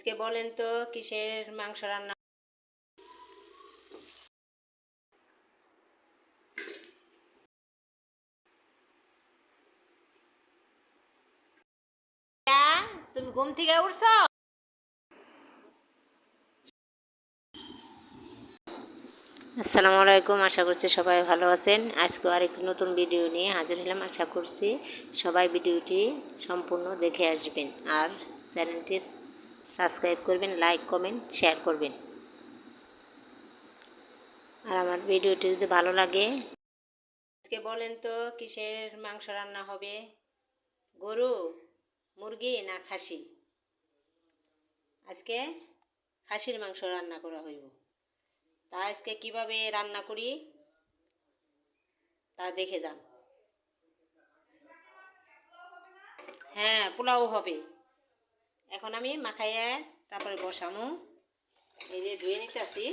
আজকে বলেন তো কিসের মাংস রান্না? তুমি ঘুম থেকে উঠছ? আসসালামু আলাইকুম আশা করছি সবাই ভালো আছেন। আজকে আরেক নতুন ভিডিও নিয়ে হাজির হলাম। আশা করছি সবাই ভিডিওটি সম্পূর্ণ দেখে আসবেন। আর চ্যানেলটি সাবস্ক্রাইব করবেন, লাইক, কমেন্ট শেয়ার করবেন। আর আমার ভিডিওটি যদি ভালো লাগে, আজকে বলেন তো কিসের মাংস রান্না হবে? গরু, মুরগি না খাসি? আজকে খাসির মাংস রান্না করা হইব। তা আজকে কীভাবে রান্না করি? তা দেখে যান। হ্যাঁ পোলাও হবে। এখন আমি মাখাইয়া তারপরে বসামু। এই যে ধুয়ে নিতে আসি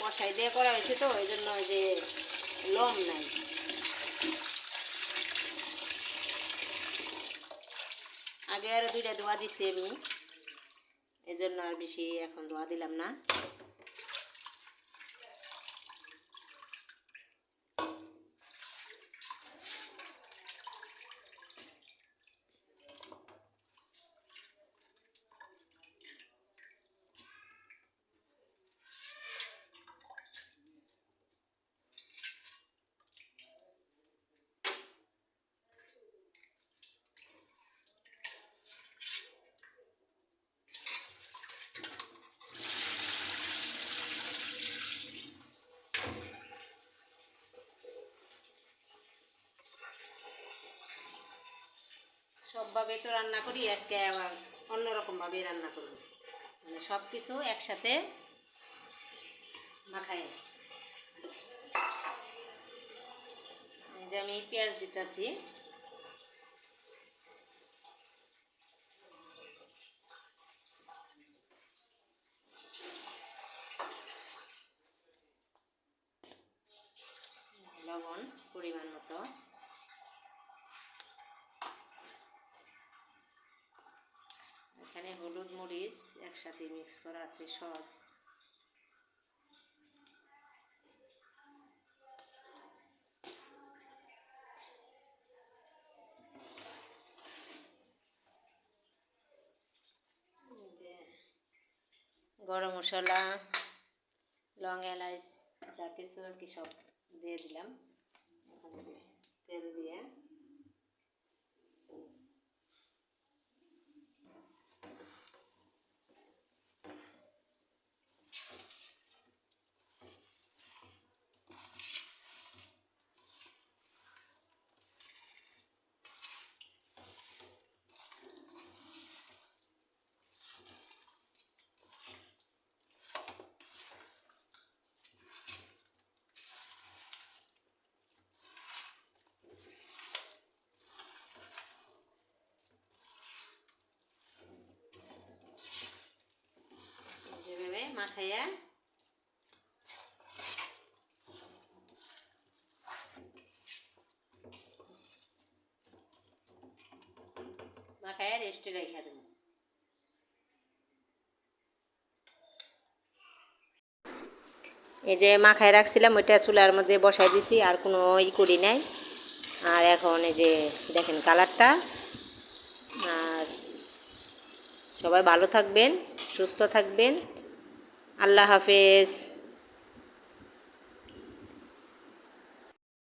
কষাই দিয়ে করা হয়েছে তো, ওই জন্য ওই যে লম নাই। আগে আরও দুইটা ধোয়া দিছি আমি। এই জন্য আর বেশি এখন ধোয়া দিলাম না। সবভাবে তো রান্না করি, আজকে আবার অন্যরকমভাবে রান্না করব। মানে সব কিছু একসাথে মাখাই যে আমি পেঁয়াজ দিতেছি। লবণ পরিমাণ মতো এখানে হলুদ মরিচ একসাথে মিক্স করা আছে, সস। গরম মশলা, লং এলাচ, যা কিছু আর কি সব দিয়ে দিলাম। তেল দিয়ে মাখাইয়া মাখাইয়া রেস্টে রেখে এই যে মাখায় রাখছিলাম, ওইটা চুলার মধ্যে বসাই দিছি, আর কোনো ই করি নাই। আর এখন এই যে দেখেন কালারটা। আর সবাই ভালো থাকবেন, সুস্থ থাকবেন। আল্লাহ হাফেজ।